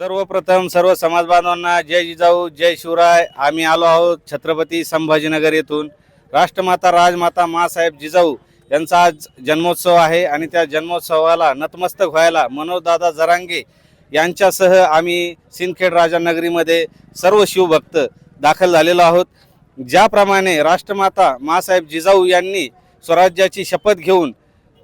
सर्वप्रथम सर्व समाज बांधवांना जय जिजाऊ जय शिवराय. आम्ही आलो आहोत छत्रपती संभाजीनगर येथून. राष्ट्रमाता राजमाता मासाहेब जिजाऊ यांचा आज जन्मोत्सव आहे आणि त्या जन्मोत्सवाला नतमस्तक व्हायला मनोजदादा जरांगे यांच्यासह आम्ही सिंदखेड राजानगरीमध्ये सर्व शिवभक्त दाखल झालेलो आहोत. ज्याप्रमाणे राष्ट्रमाता मासाहेब जिजाऊ यांनी स्वराज्याची शपथ घेऊन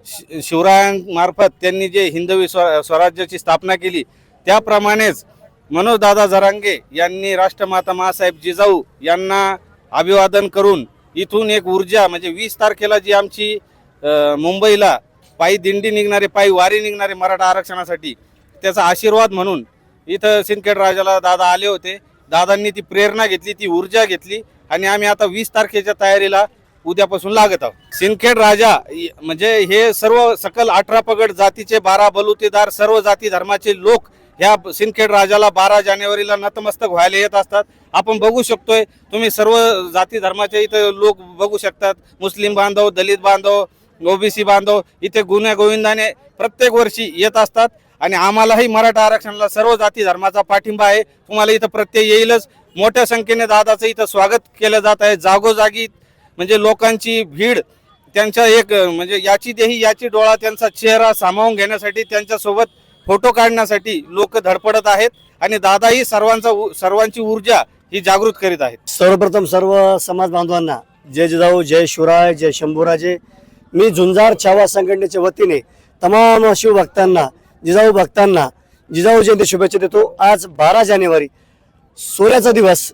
शि- शिवरायांमार्फत त्यांनी जे हिंदवी स्व स्वराज्याची स्थापना केली त्याप्रमाणेच मनोजदादा जरांगे यांनी राष्ट्रमाता मासाहेब जिजाऊ यांना अभिवादन करून इथून एक ऊर्जा म्हणजे वीस तारखेला जी आमची मुंबईला पायी दिंडी निघणारे पायी वारी निघणारे मराठा आरक्षणासाठी त्याचा आशीर्वाद म्हणून इथं सिंदखेड राजाला दादा आले होते. दादांनी ती प्रेरणा घेतली ती ऊर्जा घेतली आणि आम्ही आता वीस तारखेच्या तयारीला उद्यापासून लागत आहोत. सिंदखेड राजा म्हणजे हे सर्व सकल अठरा पगड जातीचे बारा बलुतेदार सर्व जाती धर्माचे लोक ह्या सिंदखेड राजाला बारा जानेवारीला नतमस्तक व्हायला येत असतात. आपण बघू शकतोय तुम्ही सर्व जाती धर्माचे इथं लोक बघू शकतात. मुस्लिम बांधव दलित बांधव ओबीसी बांधव इथे गुन्ह्या गोविंदाने प्रत्येक वर्षी येत असतात. आणि आम्हालाही मराठा आरक्षणाला सर्व जाती धर्माचा पाठिंबा आहे. तुम्हाला इथं प्रत्यय येईलच. मोठ्या संख्येने दादाचं इथं स्वागत केलं जात आहे. जागोजागी म्हणजे लोकांची भीड त्यांच्या एक म्हणजे याची देही याची डोळा त्यांचा चेहरा सामावून घेण्यासाठी त्यांच्यासोबत फोटो काढण्यासाठी लोक धडपडत आहेत आणि दादाही सर्वांचा उ- सर्वांची ऊर्जा ही जागृत करीत आहेत. सर्वप्रथम सर्व समाज बांधवांना जय जिजाऊ जय शिवराय जय शंभूराजे. मी झुंजार छावा संघटनेच्या वतीने तमाम शिवभक्तांना जिजाऊ भक्तांना जिजाऊ जयंती शुभेच्छा देतो. आज बारा जानेवारी सोन्याचा दिवस.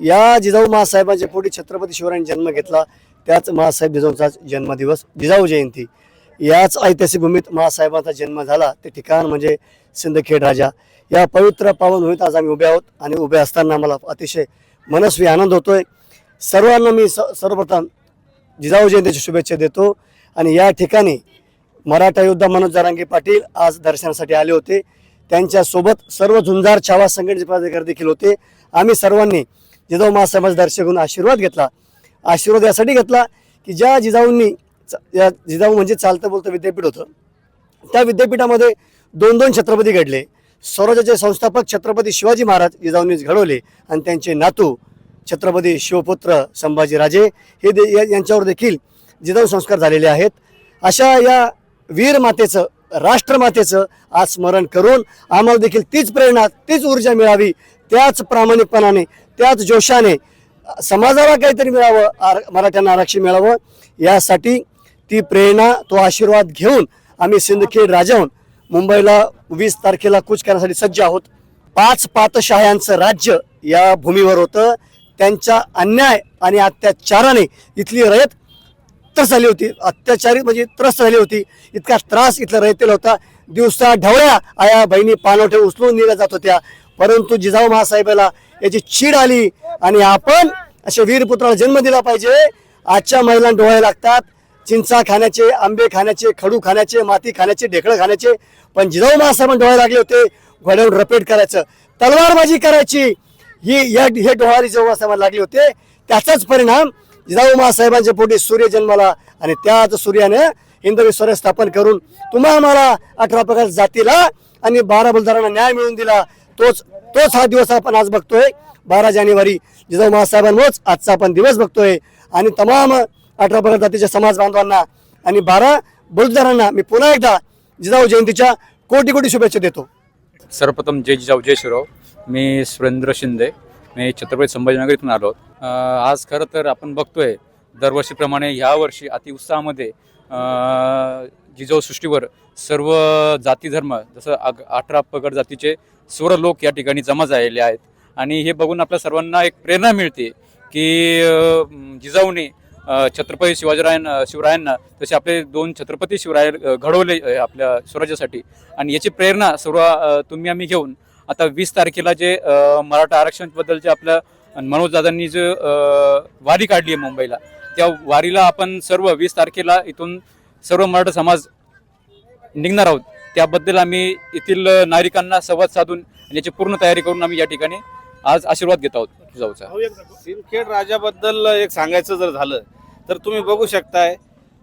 या जिजाऊ महासाहेबांच्या पोटी छत्रपती शिवरायांनी जन्म घेतला. त्याच महासाहेब जिजाऊचा जन्मदिवस जिजाऊ जयंती. याच ऐतिहासिक भूमीत महासाहेबांचा जन्म झाला. ते ठिकाण म्हणजे सिंदखेड राजा. या पवित्र पावन भूमीत आज आम्ही उभे आहोत आणि उभे असताना मला अतिशय मनस्वी आनंद होतोय. सर्वांना मी स सर्वप्रथम जिजाऊ जयंतीच्या शुभेच्छा देतो. आणि या ठिकाणी मराठा योद्धा मनोज जारांगे पाटील आज दर्शनासाठी आले होते. त्यांच्यासोबत सर्व झुंजार छावा संघटनेचे पदाधिकारी देखील होते. आम्ही सर्वांनी जिजाऊ महासाहेबांचं दर्शन घेऊन आशीर्वाद घेतला. आशीर्वाद यासाठी घेतला की ज्या जिजाऊंनी या जिजाऊ म्हणजे चालतं बोलतं विद्यापीठ होतं. त्या विद्यापीठामध्ये दोन दोन छत्रपती घडले. स्वराज्याचे संस्थापक छत्रपती शिवाजी महाराज जिजाऊंनीच घडवले आणि त्यांचे नातू छत्रपती शिवपुत्र संभाजीराजे हे दे या- यांच्यावर देखील जिजाऊ संस्कार झालेले आहेत. अशा या वीर मातेचं राष्ट्रमातेचं आज स्मरण करून आम्हाला देखील तीच प्रेरणा तीच ऊर्जा मिळावी त्याच प्रामाणिकपणाने त्याच जोशाने समाजाला काहीतरी मिळावं आर मराठ्यांना आरक्षण मिळावं यासाठी ती प्रेरणा तो आशीर्वाद घेऊन आम्ही सिंदखेड राजाहून मुंबईला वीस तारखेला कूच करण्यासाठी सज्ज आहोत. पाच पातशाह्यांचं राज्य या भूमीवर होतं. त्यांच्या अन्याय आणि अत्याचाराने इथली रयत त्रस्त झाली होती. अत्याचारी म्हणजे त्रस्त झाली होती. इतका त्रास इथला रयतेला होता. दिवसा ढवळ्या आया बहिणी पानवठे उचलून नेल्या जात होत्या. परंतु जिजाऊ महासाहेबाला याची चीड आली आणि आपण अशा वीरपुत्राला जन्म दिला पाहिजे. आजच्या महिलांना डोळे लागतात. चिंचा खाण्याचे आंबे खाण्याचे खडू खाण्याचे माती खाण्याचे ढेकळं खाण्याचे. पण जिजाऊ महासाहेबांना डोळे लागले होते घोड्यावर रपेट करायचं. तलवारबाजी करायची. ही या हे डोहारी जिजाऊ महासाहेबांना लागले होते. त्याचाच परिणाम जिजाऊ महासाहेबांच्या पोटी सूर्य जन्माला आणि त्याच सूर्याने हिंदवी स्थापन करून तुम्हा मला अठरा प्रकार जातीला आणि बारा बलदारांना न्याय मिळवून दिला. तोच तोच हा दिवस आपण आज बघतोय. बारा जानेवारी जिजाऊ महासाहेबांमुळेच आजचा आपण दिवस बघतोय. आणि तमाम अठरा प्रकार जातीच्या समाज बांधवांना आणि बारा बलदारांना मी पुन्हा एकदा जिजाऊ जयंतीच्या कोटी कोटी शुभेच्छा देतो. सर्वप्रथम जय जिजाऊ जय शिवराव. मी सुरेंद्र शिंदे. मी छत्रपती संभाजीनगर इथून आलो. आज खरं तर आपण बघतोय दरवर्षीप्रमाणे ह्या वर्षी अतिउत्साहामध्ये जिजाऊ सृष्टीवर सर्व जाती धर्म जसं अग अठरा पगड जातीचे सर्व लोक या ठिकाणी जमा झालेले आहेत. आणि हे बघून आपल्या सर्वांना एक प्रेरणा मिळते की जिजाऊने छत्रपती शिवाजीरायां शिवरायांना तसे आपले दोन छत्रपती शिवराय घडवले आपल्या स्वराज्यासाठी. आणि याची प्रेरणा सर्व तुम्ही आम्ही घेऊन आता वीस तारखेला जे मराठा आरक्षणबद्दल जे आपल्या मनोजदादांनी दादांनी जे वारी काढली आहे मुंबईला त्या वारीला आपण सर्व वीस तारखेला इथून सर्व मराठा समाज निघणार आहोत. त्याबद्दल आम्ही येथील नागरिकांना संवाद साधून याची पूर्ण तयारी करून आम्ही या ठिकाणी आज आशीर्वाद घेत आहोत. जाऊचा सिंदखेड राजाबद्दल एक सांगायचं जर झालं तर तुम्ही बघू शकताय.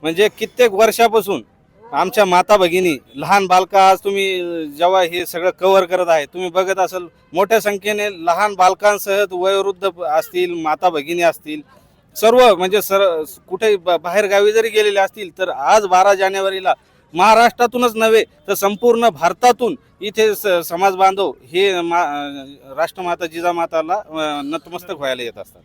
म्हणजे कित्येक वर्षापासून आमच्या माता भगिनी लहान बालका आज तुम्ही जेव्हा हे सगळं कव्हर करत आहे तुम्ही बघत असाल मोठ्या संख्येने लहान बालकांसह वयोवृद्ध असतील माता भगिनी असतील सर्व म्हणजे सर कुठे बाहेर गावी जरी गेलेले असतील तर आज बारा जानेवारीला महाराष्ट्रातूनच नव्हे तर संपूर्ण भारतातून इथे स- समाज बांधव हे मा राष्ट्रमाता जिजामाताला नतमस्तक व्हायला येत असतात.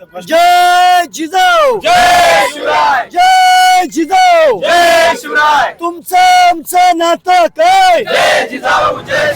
जय जिजाऊ. जय शिवराय. जय जिजाऊ. जय शिवराय. तुमचं आमचं नातं काय? जय जिजाऊ जय